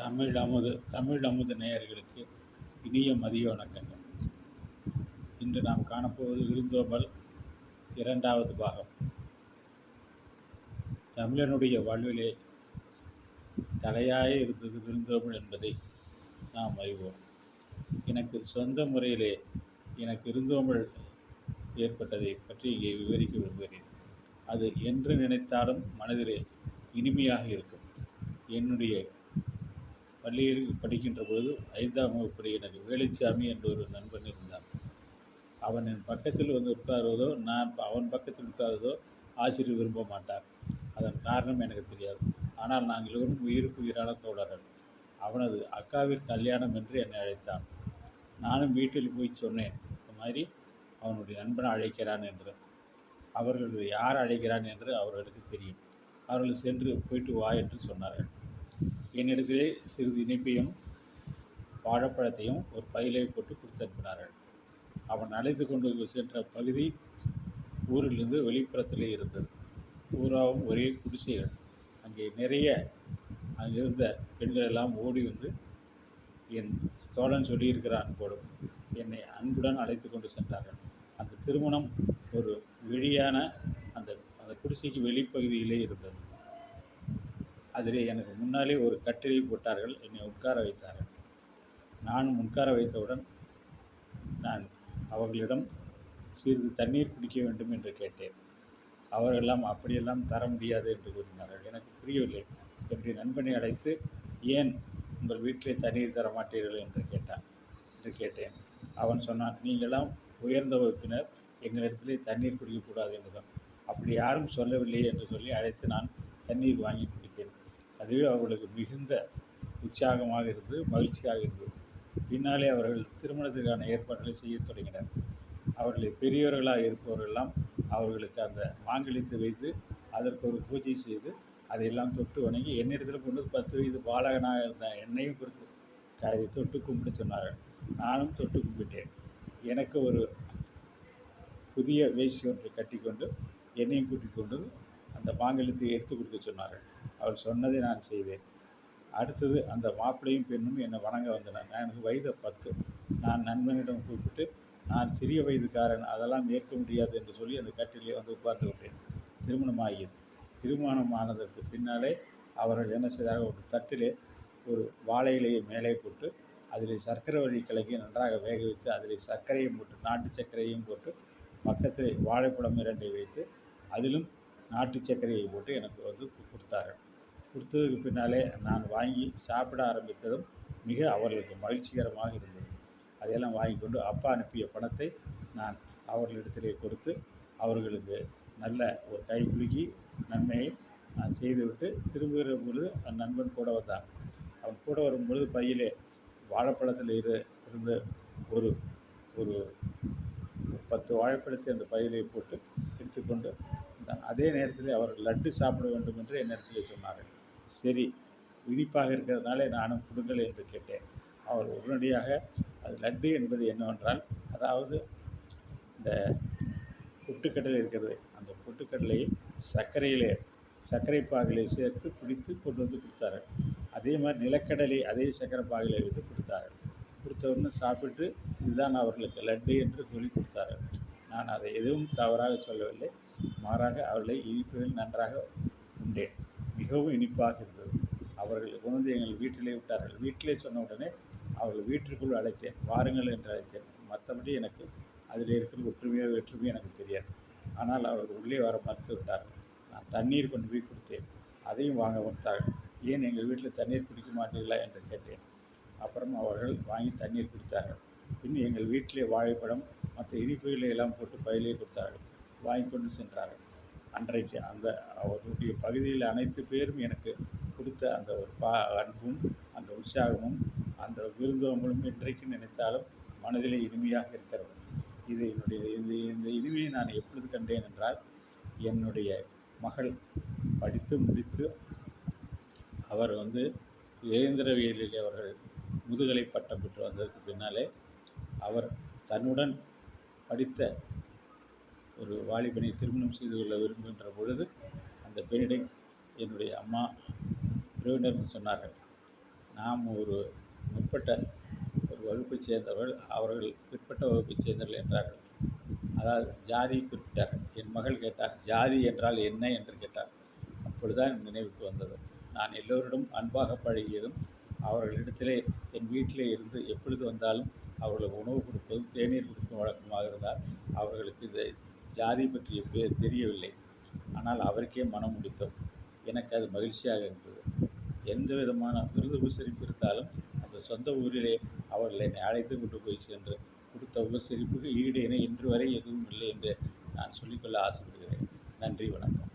தமிழ் அமுது தமிழ் அமுது நேயர்களுக்கு இனிய மதிய வணக்கங்கள். இன்று நாம் காணப்போவது விருந்தோம்பல் இரண்டாவது பாகம். தமிழனுடைய வாழ்விலே தலையாய இருந்தது விருந்தோம்பல் என்பதை நாம் அறிவோம். எனக்கு சொந்த முறையிலே எனக்கு விருந்தோம்பல் ஏற்பட்டதை பற்றி இங்கே விவரிக்க விரும்புகிறேன். அது என்று நினைத்தாலும் மனதிலே இனிமையாக இருக்கும். என்னுடைய பள்ளியில் படிக்கின்ற பொழுது ஐந்தாம் வகுப்பில் எனக்கு வேலுச்சாமி என்ற ஒரு நண்பன் இருந்தான். அவன் என் பக்கத்தில் வந்து உட்காருவதோ நான் அவன் பக்கத்தில் உட்காருவதோ ஆசிரியர் விரும்ப மாட்டார். அதன் காரணம் எனக்கு தெரியாது. ஆனால் நாங்கள் இருவரும் உயிருக்கு உயிரான தோழர்கள். அவனது அக்காவிற்கு கல்யாணம் என்று என்னை அழைத்தான். நானும் வீட்டில் போய் சொன்னேன் இந்த மாதிரி அவனுடைய நண்பன் அழைக்கிறான் என்று. அவர்கள் யார் அழைக்கிறான் என்று அவர்களுக்கு தெரியும். அவர்கள் சென்று போயிட்டு வா என்று சொன்னார்கள். என்னிடத்திலே சிறிது இனிப்பையும் வாழைப்பழத்தையும் ஒரு பையிலே போட்டு கொடுத்தனுப்பினார்கள். அவன் அழைத்து கொண்டு சென்ற பகுதி ஊரிலிருந்து வெளிப்புறத்திலே இருந்தது. ஊராவும் ஒரே குடிசைகள். அங்கே நிறைய அங்கிருந்த பெண்கள் எல்லாம் ஓடி வந்து என் தோழன் சொல்லியிருக்கிறான் போலும் என்னை அன்புடன் அழைத்து கொண்டு சென்றார்கள். அந்த திருமணம் ஒரு வெளியான அந்த அந்த குடிசைக்கு வெளிப்பகுதியிலே இருந்தது. அதிலே எனக்கு முன்னாலே ஒரு கட்டிலை போட்டார்கள் என்னை உட்கார வைத்தார்கள். நானும் உட்கார வைத்தவுடன் நான் அவர்களிடம் சிறிது தண்ணீர் குடிக்க வேண்டும் என்று கேட்டேன். அவர்களெல்லாம் அப்படியெல்லாம் தர முடியாது என்று கூறினார்கள். எனக்கு புரியவில்லை என்னுடைய நண்பனை அழைத்து ஏன் உங்கள் வீட்டிலே தண்ணீர் தர மாட்டீர்கள் என்று கேட்டான். என்று கேட்டேன். அவன் சொன்னான் நீங்களாம் உயர்ந்த வகுப்பினர் எங்களிடத்திலே தண்ணீர் குடிக்கக்கூடாது என்று சொன்னான். அப்படி யாரும் சொல்லவில்லை என்று சொல்லி அழைத்து நான் தண்ணீர் வாங்கி அதுவே அவர்களுக்கு மிகுந்த உற்சாகமாக இருந்தது மகிழ்ச்சியாக இருந்தது. பின்னாலே அவர்கள் திருமணத்துக்கான ஏற்பாடுகளை செய்ய தொடங்கினர். அவர்களை பெரியவர்களாக இருப்பவர்களெல்லாம் அவர்களுக்கு அந்த மாங்கலித்து வைத்து அதற்கு ஒரு பூஜை செய்து அதையெல்லாம் தொட்டு வணங்கி என்னிடத்தில் கொண்டு வந்து பத்து வயது பாலகனாக இருந்த என்னையும் குறித்து அதை தொட்டு கும்பிட்டு சொன்னார்கள். நானும் தொட்டு கும்பிட்டேன். எனக்கு ஒரு புதிய வேஷ்டி ஒன்றை கட்டிக்கொண்டு என்னையும் கூட்டிக் கொண்டு அந்த மாங்கல்யத்தை எடுத்து கொடுக்க சொன்னார்கள். அவர் சொன்னதை நான் செய்தேன். அடுத்தது அந்த மாப்பிளையும் பெண்ணும் என்னை வணங்க வந்தனர். நான் எனக்கு வயது பத்து. நான் நண்பனிடம் கூப்பிட்டு நான் சிறிய வயதுக்காரன். அதெல்லாம் ஏற்க முடியாது என்று சொல்லி அந்த கட்டிலே வந்து உட்கார்ந்து விட்டேன். திருமணம் ஆகியது திருமணம் ஆனதற்கு பின்னாலே அவர்கள் என்ன செய்தார்கள்? ஒரு தட்டிலே ஒரு வாழை இலையை மேலே போட்டு அதில் சர்க்கரை வழி கலக்கி நன்றாக வேக வைத்து அதில் சர்க்கரையும் போட்டு நாட்டு சர்க்கரையும் போட்டு பக்கத்தில் வாழைப்பழம் இரண்டை வைத்து அதிலும் நாட்டு சர்க்கரையை போட்டு எனக்கு வந்து கொடுத்தார்கள் கொடுத்ததுக்கு பின்னாலே நான் வாங்கி சாப்பிட ஆரம்பித்ததும் மிக அவர்களுக்கு மகிழ்ச்சிகரமாக இருந்தது. அதையெல்லாம் வாங்கி கொண்டு அப்பா அனுப்பிய பணத்தை நான் அவர்களிடத்திலே கொடுத்து அவர்களுக்கு நல்ல ஒரு கை குலுக்கி நன்மையை நான் செய்துவிட்டு திரும்புகிற பொழுது அந்த நண்பன் கூட வந்தான். அவன் கூட வரும்பொழுது பையிலே வாழைப்பழத்தில் இரு இருந்த ஒரு ஒரு பத்து வாழைப்பழத்தை அந்த பையிலே போட்டு எடுத்துக்கொண்டு அதே நேரத்தில் அவர் லட்டு சாப்பிட வேண்டும் என்று என்னிடத்தில் சொன்னார்கள். சரி இனிப்பாக இருக்கிறதுனால நானும் கொடுங்கள் என்று கேட்டேன். அவர் உடனடியாக அது லட்டு என்பது என்னவென்றால் அதாவது இந்த பொட்டுக்கடலை இருக்கிறது. அந்த பொட்டுக்கடலையை சர்க்கரையிலே சர்க்கரை பாகிலே சேர்த்து பிடித்து கொண்டு வந்து கொடுத்தார்கள். அதே மாதிரி நிலக்கடலை அதே சர்க்கரை பாகிலே வைத்து கொடுத்தார்கள். கொடுத்தவுடனே சாப்பிட்டு இதுதான் அவர்களுக்கு லட்டு என்று சொல்லி கொடுத்தார்கள். நான் அதை எதுவும் தவறாக சொல்லவில்லை. மாறாக அவர்களை இனிப்பதில் நன்றாக உண்டேன். மிகவும் இனிப்பாக இருந்தது. அவர்கள் கொண்டு எங்கள் வீட்டிலே விட்டார்கள். வீட்டிலே சொன்ன உடனே அவர்கள் வீட்டிற்குள் அழைத்தேன். வாருங்கள் என்று அழைத்தேன். மற்றபடி எனக்கு அதில் இருக்கிற ஒற்றுமையோ வெற்றுமையோ எனக்கு தெரியாது. ஆனால் அவர்கள் உள்ளே வர மறுத்து விட்டார்கள் நான் தண்ணீர் கொண்டு போய் கொடுத்தேன். அதையும் வாங்க மறுத்தார்கள் ஏன் எங்கள் வீட்டில் தண்ணீர் குடிக்க மாட்டீர்களா என்று கேட்டேன். அப்புறம் அவர்கள் வாங்கி தண்ணீர் குடித்தார்கள். பின் எங்கள் வீட்டிலே வாழைப்பழம் மற்ற இனிப்புகளை எல்லாம் போட்டு பயிலே கொடுத்தார்கள். வாங்கி கொண்டு சென்றார்கள். அன்றைக்கு அந்த அவருடைய பகுதியில் அனைத்து பேரும் எனக்கு கொடுத்த அந்த ஒரு பா அன்பும் அந்த உற்சாகமும் அந்த விருந்தோம்பலும் இன்றைக்கு நினைத்தாலும் மனதிலே இனிமையாக இருக்கிறது. இது என்னுடைய இந்த இந்த இனிமையை நான் எப்பொழுது கண்டேன் என்றால் என்னுடைய மகள் படித்து முடித்து அவர் வந்து இயந்திரவியலில் அவர்கள் முதுகலை பட்டம் பெற்று வந்ததற்கு பின்னாலே அவர் தன்னுடன் படித்த ஒரு வாலிபனை திருமணம் செய்து கொள்ள விரும்புகின்ற பொழுது அந்த பெண்ணிடம் என்னுடைய அம்மா உறவினர் சொன்னார்கள். நாம் ஒரு முற்பட்ட ஒரு வகுப்பைச் சேர்ந்தவர்கள் அவர்கள் பிற்பட்ட வகுப்பைச் சேர்ந்தவர்கள் என்றார்கள். அதாவது ஜாதி குறிப்பிட்டார். என் மகள் கேட்டார் ஜாதி என்றால் என்ன? என்று கேட்டார். அப்பொழுதுதான் என் நினைவுக்கு வந்தது. நான் எல்லோரிடம் அன்பாக பழகியதும் அவர்களிடத்திலே என் வீட்டிலே இருந்து எப்பொழுது வந்தாலும் அவர்களுக்கு உணவு கொடுப்பதும் தேநீர் கொடுக்கும் வழக்கமாக இருந்தால் அவர்களுக்கு இதை ஜாதி பற்றிய பேர் தெரியவில்லை. ஆனால் அவருக்கே மனம் முடித்தோம். எனக்கு அது மகிழ்ச்சியாக இருந்தது. எந்த விதமான விருது உபசரிப்பு இருந்தாலும் அந்த சொந்த ஊரிலே அவர்கள் என்னை அழைத்து கொண்டு போய் சென்று கொடுத்த உபசரிப்புக்கு ஈடு என இன்று வரை எதுவும் இல்லை என்று நான் சொல்லிக்கொள்ள ஆசைப்படுகிறேன். நன்றி வணக்கம்.